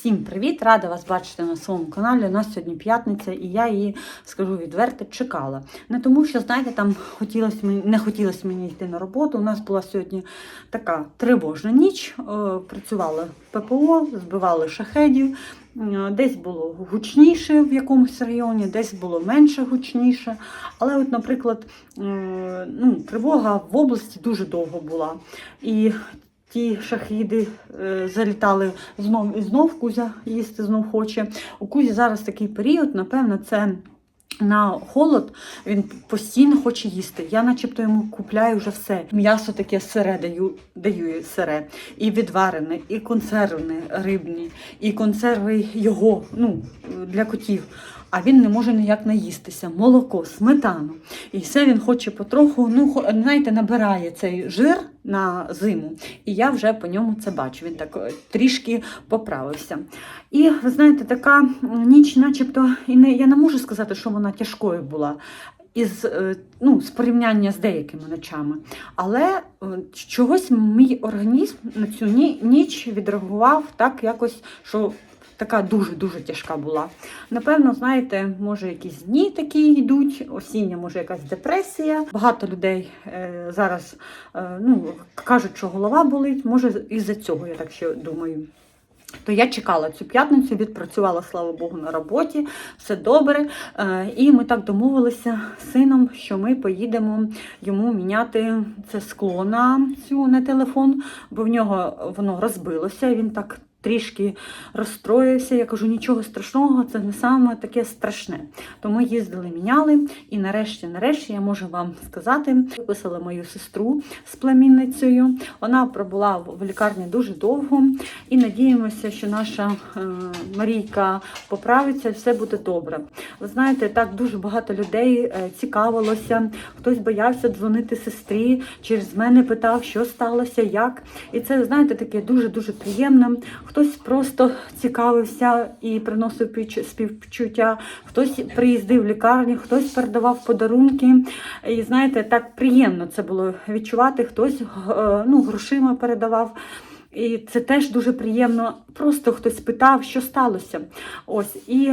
Всім привіт! Рада вас бачити на своєму каналі. У нас сьогодні п'ятниця, і я її скажу відверто чекала. Не тому, що знаєте, там хотілося мені, не хотілося мені йти на роботу. У нас була сьогодні така тривожна ніч. Е, Працювали ППО, збивали шахедів. Е, Десь було гучніше в якомусь районі, десь було менше гучніше. Але, от, наприклад, е, ну, тривога в області дуже довго була. І ті шахіди е, залітали знов і знов. Кузя їсти знов хоче. У Кузі зараз такий період, напевно, це. На холод він постійно хоче їсти. Я начебто йому купляю вже все. М'ясо таке сире даю, даю сире. І відварене, і консервне рибні, і консерви його ну, для котів. А він не може ніяк наїстися. Молоко, сметану. І все він хоче потроху, ну, знаєте, набирає цей жир на зиму. І я вже по ньому це бачу. Він так е, трішки поправився. І ви знаєте, така ніч, начебто, і не, я не можу сказати, що вона тяжкою була. Із е, ну, з порівняння з деякими ночами. Але е, чогось мій організм на цю ніч відреагував так якось, що така дуже-дуже тяжка була. Напевно, знаєте, може якісь дні такі йдуть, осіння, може якась депресія. Багато людей е, зараз е, ну, кажуть, що голова болить. Може, із-за цього, я так ще думаю. То я чекала цю п'ятницю, відпрацювала, слава Богу, на роботі, все добре. Е, І ми так домовилися з сином, що ми поїдемо йому міняти це скло на цю на телефон, бо в нього воно розбилося. і Він так трішки розстроївся. Я кажу, нічого страшного, це не саме таке страшне. То ми їздили, міняли, і нарешті, нарешті, я можу вам сказати, виписали мою сестру з племінницею. Вона пробула в лікарні дуже довго, і надіємося, що наша е, Марійка поправиться, все буде добре. Ви знаєте, так дуже багато людей е, цікавилося, хтось боявся дзвонити сестрі, через мене питав, що сталося, як. І це, знаєте, таке дуже-дуже приємно. Хтось просто цікавився і приносив співчуття, хтось приїздив в лікарню, хтось передавав подарунки. І знаєте, так приємно це було відчувати. Хтось ну, грошима передавав. І це теж дуже приємно. Просто хтось питав, що сталося. Ось і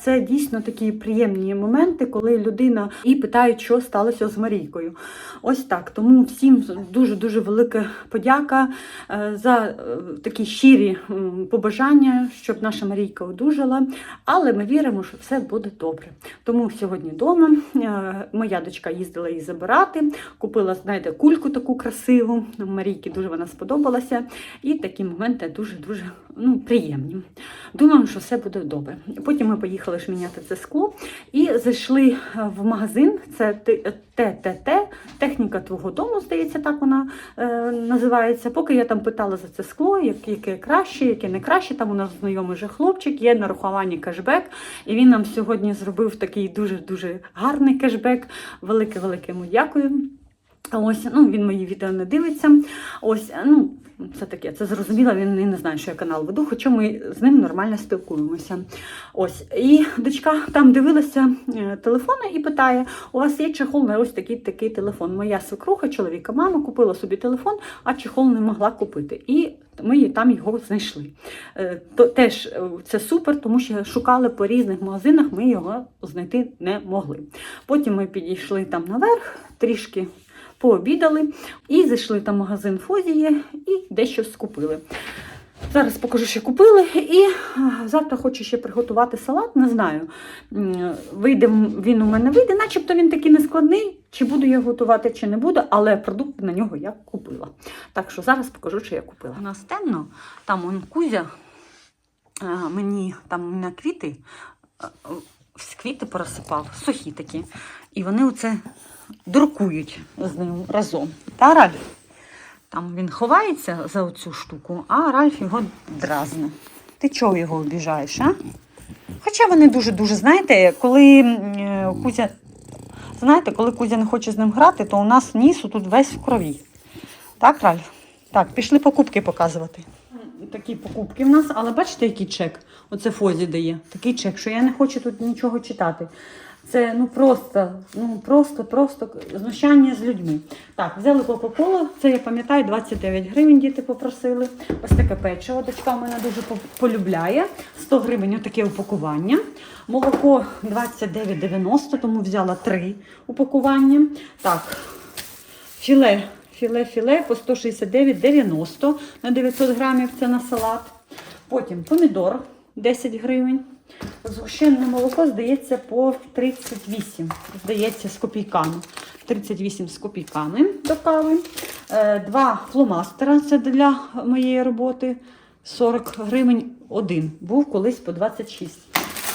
це дійсно такі приємні моменти, коли людина і питає, що сталося з Марійкою. Ось так. Тому всім дуже дуже велика подяка е, за е, такі щирі побажання, щоб наша Марійка одужала. Але ми віримо, що все буде добре. Тому сьогодні вдома е, моя дочка їздила її забирати, купила, знаєте, кульку таку красиву. Марійки дуже вона сподобалася. І такі моменти дуже-дуже ну, приємні. Думаю, що все буде добре. Потім ми поїхали ж міняти це скло і зайшли е, в магазин. Це ТТТ, техніка твого дому, здається, так вона е, називається. Поки я там питала за це скло, яке краще, яке не краще. Там у нас знайомий вже хлопчик, є на рахуванні кешбек. І він нам сьогодні зробив такий дуже-дуже гарний кешбек. Велике-велике йому дякую. Ось, ну, він мої відео не дивиться. Ось, ну, це таке, це зрозуміло, він і не знає, що я канал веду, хоча ми з ним нормально спілкуємося. Ось, і дочка там дивилася е, телефони і питає: у вас є чехол на ось такий такий телефон. Моя свекруха, чоловіка, мама купила собі телефон, а чехол не могла купити. І ми там його знайшли. Е, теж е, це супер, тому що шукали по різних магазинах, ми його знайти не могли. Потім ми підійшли там наверх, трішки пообідали і зайшли там в магазин Фозіє і дещо скупили. Зараз покажу, що купили. І завтра хочу ще приготувати салат. Не знаю, вийде він у мене вийде, начебто він такий нескладний. Чи буду я готувати, чи не буду, але продукти на нього я купила. Так що зараз покажу, що я купила. У нас темно, там он Кузя мені там на квіти, а, в квіти порозсипав, сухі такі. І вони оце друкують з ним разом. Та Ральф? Там він ховається за оцю штуку, а Ральф його дразне. Ти чого його обіжаєш, а? Хоча вони дуже-дуже, знаєте, коли е, Кузя. Знаєте, коли Кузя не хоче з ним грати, то у нас ніс тут весь в крові. Так, Ральф? Так, пішли покупки показувати. Такі покупки в нас, але бачите, який чек? Оце Фозі дає. Такий чек, що я не хочу тут нічого читати. Це ну просто, ну просто, просто знущання з людьми. Так, взяли Кока-Колу, це я пам'ятаю, 29 гривень діти попросили. Ось таке печиво. Дочка в мене дуже полюбляє. 100 гривень таке упакування. Молоко 29,90, тому взяла три упакування. Так, філе, філе, філе по 169,90 на 900 грамів це на салат. Потім помідор 10 гривень. Згущене молоко, здається, по 38. Здається, з копійками. 38 з копійками до кави. Е, Два фломастера це для моєї роботи. 40 гривень один. Був колись по 26.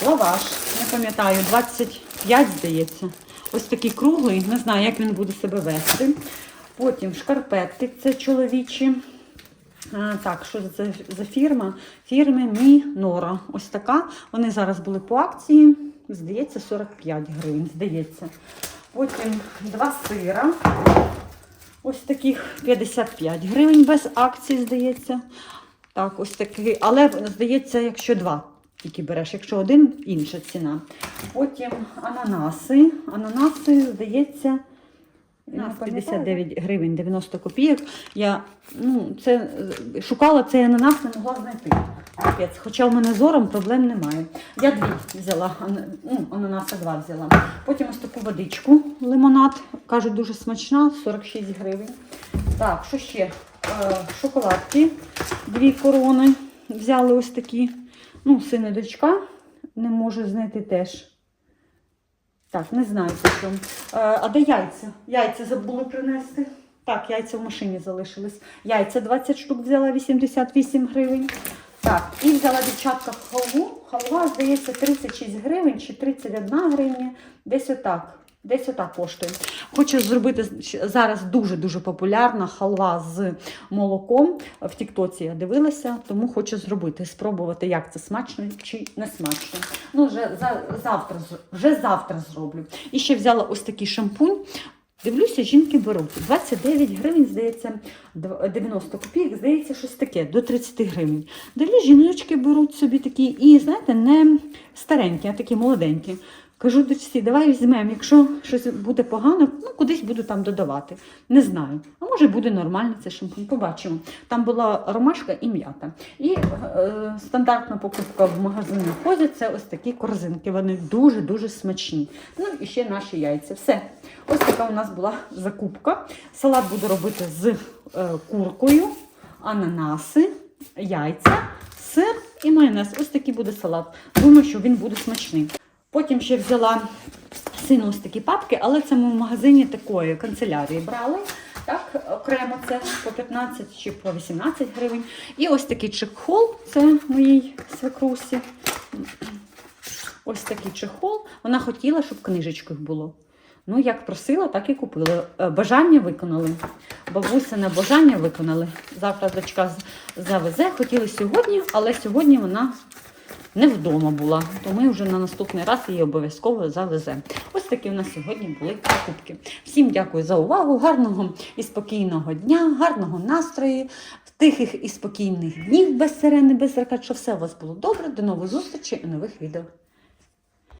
Лаваш, не пам'ятаю, 25, здається. Ось такий круглий, не знаю, як він буде себе вести. Потім шкарпетки, це чоловічі. Так, що це за фірма? Фірми Мінора. Ось така. Вони зараз були по акції. Здається, 45 гривень. Здається. Потім два сира. Ось таких 55 гривень без акції, здається. Так, ось такий. Але здається, якщо два тільки береш, якщо один інша ціна. Потім ананаси. Ананаси, здається. А, 59 гривень 90 копійок. Я ну, це, шукала цей ананас, не могла знайти. Капець. Хоча в мене зором проблем немає. Я дві взяла, ну, ананаса два взяла. Потім ось таку водичку, лимонад. Кажуть, дуже смачна, 46 гривень. Так, що ще? Е, шоколадки, дві корони. Взяли ось такі. Ну, син і дочка. Не можу знайти теж. Так, не знаю по чому. Е, а де яйця? Яйця забули принести. Так, яйця в машині залишились. Яйця 20 штук взяла 88 гривень. Так, і взяла дівчатка халву. Халва, здається, 36 гривень чи 31 гривня. Десь отак. Десь отак коштує. Хочу зробити зараз дуже-дуже популярна халва з молоком. В Тіктоці я дивилася, тому хочу зробити, спробувати, як це смачно чи не смачно. Ну, вже за, завтра, вже завтра зроблю. І ще взяла ось такий шампунь. Дивлюся, жінки беруть 29 гривень, здається, 90 копійок, здається, щось таке, до 30 гривень. Дивлюсь, жіночки беруть собі такі, і знаєте, не старенькі, а такі молоденькі. Кажу дочці, давай візьмемо, якщо щось буде погано, ну кудись буду там додавати. Не знаю. А може буде нормально цей шампунь, побачимо. Там була ромашка і м'ята. І е, стандартна покупка в магазині ходять, це ось такі корзинки. Вони дуже-дуже смачні. Ну і ще наші яйця. Все. Ось така у нас була закупка. Салат буду робити з е, куркою, ананаси, яйця, сир і майонез. Ось такий буде салат. Думаю, що він буде смачний. Потім ще взяла сину ось такі папки, але це ми в магазині такої канцелярії брали. Так, окремо це по 15 чи по 18 гривень. І ось такий чехол, це моїй свекрусі. Ось такий чехол. Вона хотіла, щоб книжечкою було. Ну, як просила, так і купили. Е, Бажання виконали. Бабуся на бажання виконали. Завтра дочка завезе. Хотіли сьогодні, але сьогодні вона не вдома була. То ми вже на наступний раз її обов'язково завеземо. Ось такі у нас сьогодні були покупки. Всім дякую за увагу. Гарного і спокійного дня, гарного настрою, тихих і спокійних днів без сирени, без ракет, що все у вас було добре. До нових зустрічей і нових відео.